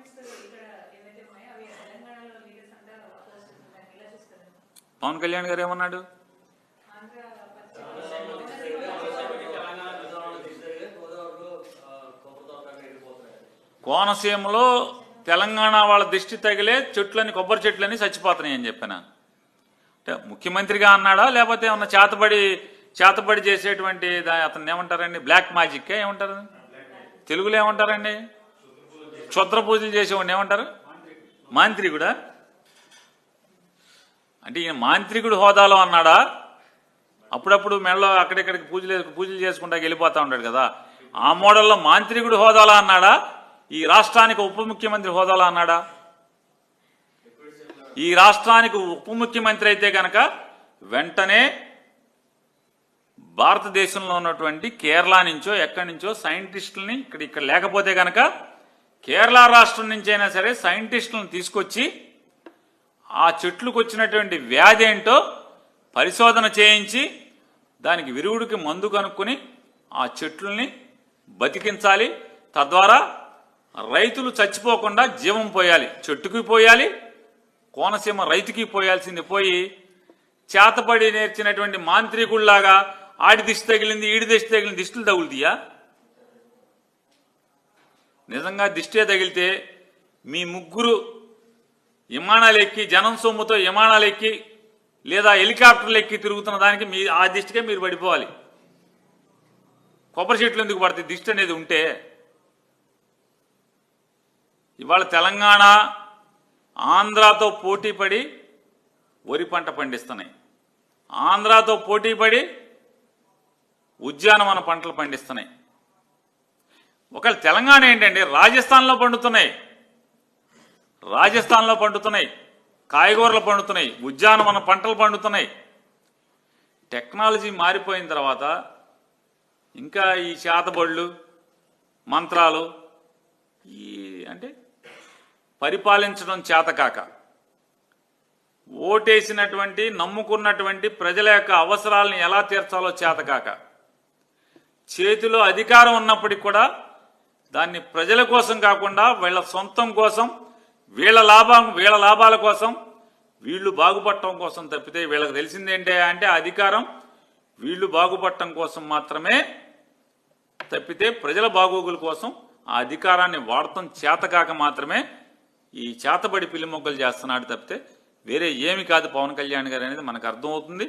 Comments ఇక్కడ ఏవైతే ఉన్నాయో అవి తెలంగాణలో లీడర్స్ అంతా అపోజ్ చేస్తున్నారు ఇలా చూస్తారు పవన్ కళ్యాణ్ గారు ఏమన్నాడు? కోనసీమలో తెలంగాణ వాళ్ళ దిష్టి తగిలే చెట్లని కొబ్బరి చెట్లని చచ్చిపోతున్నాయి అని చెప్పిన. అంటే ముఖ్యమంత్రిగా అన్నాడా? లేకపోతే ఏమన్నా చేతబడి చేతబడి చేసేటువంటి దా- అతను ఏమంటారండి? బ్లాక్ మ్యాజిక్ ఏమంటారు? తెలుగులో ఏమంటారండి? క్షుద్ర పూజలు చేసేవాడిని ఏమంటారు? మాంత్రికుడా? అంటే ఈయన మాంత్రికుడు హోదాలో అన్నాడా? అప్పుడప్పుడు మెడలో అక్కడిక్కడికి పూజలు పూజలు చేసుకుంటా వెళ్ళిపోతా ఉంటాడు కదా. ఆ మోడల్లో మాంత్రికుడు హోదాలో అన్నాడా? ఈ రాష్ట్రానికి ఉప ముఖ్యమంత్రి హోదాలో అన్నాడా? ఈ రాష్ట్రానికి ఉప ముఖ్యమంత్రి అయితే కనుక వెంటనే భారతదేశంలో ఉన్నటువంటి కేరళ నుంచో ఎక్కడి నుంచో సైంటిస్టులని ఇక్కడ ఇక్కడ లేకపోతే కనుక కేరళ రాష్ట్రం నుంచైనా సరే సైంటిస్టులను తీసుకొచ్చి ఆ చెట్లకు వచ్చినటువంటి వ్యాధి ఏంటో పరిశోధన చేయించి దానికి విరుగుడికి మందు కనుక్కొని ఆ చెట్లని బతికించాలి. తద్వారా రైతులు చచ్చిపోకుండా జీవం పోయాలి చెట్టుకి పోయాలి కోనసీమ రైతుకి పోయాల్సింది పోయి చేతపడి నేర్చినటువంటి మాంత్రికుల్లాగా ఆడి దిష్టి తగిలింది ఈడి దిష్టి తగిలింది దిష్టిలు తగులుతీయా? నిజంగా దిష్టే తగిలితే మీ ముగ్గురు విమానాలు ఎక్కి జనం సొమ్ముతో విమానాలు ఎక్కి లేదా హెలికాప్టర్లు ఎక్కి తిరుగుతున్న దానికి మీ ఆ దిష్టికే మీరు పడిపోవాలి. కొబ్బరి చెట్లు ఎందుకు పడితే దిష్టి అనేది ఉంటే ఇవాళ తెలంగాణ ఆంధ్రాతో పోటీపడి వరి పంట పండిస్తున్నాయి. ఆంధ్రాతో పోటీపడి ఉద్యానవన పంటలు పండిస్తున్నాయి. ఒకవేళ తెలంగాణ ఏంటంటే రాజస్థాన్లో పండుతున్నాయి. రాజస్థాన్లో పండుతున్నాయి. కాయగూరలు పండుతున్నాయి. ఉద్యానవన పంటలు పండుతున్నాయి. టెక్నాలజీ మారిపోయిన తర్వాత ఇంకా ఈ చేతబళ్ళు మంత్రాలు ఈ అంటే పరిపాలించడం చేతకాక ఓటేసినటువంటి నమ్ముకున్నటువంటి ప్రజల యొక్క అవసరాలను ఎలా తీర్చాలో చేతకాక చేతిలో అధికారం ఉన్నప్పటికీ కూడా దాన్ని ప్రజల కోసం కాకుండా వీళ్ళ సొంతం కోసం వీళ్ళ లాభం వీళ్ళ లాభాల కోసం వీళ్ళు బాగుపడటం కోసం తప్పితే వీళ్ళకి తెలిసిందేంటే అంటే అధికారం. వీళ్ళు బాగుపడటం కోసం మాత్రమే తప్పితే ప్రజల బాగోగుల కోసం ఆ అధికారాన్ని వాడటం చేతకాక మాత్రమే ఈ చేతబడి పిల్లి మొగ్గలు చేస్తున్నాడు తప్పితే వేరే ఏమి కాదు పవన్ కళ్యాణ్ గారు అనేది మనకు అర్థమవుతుంది.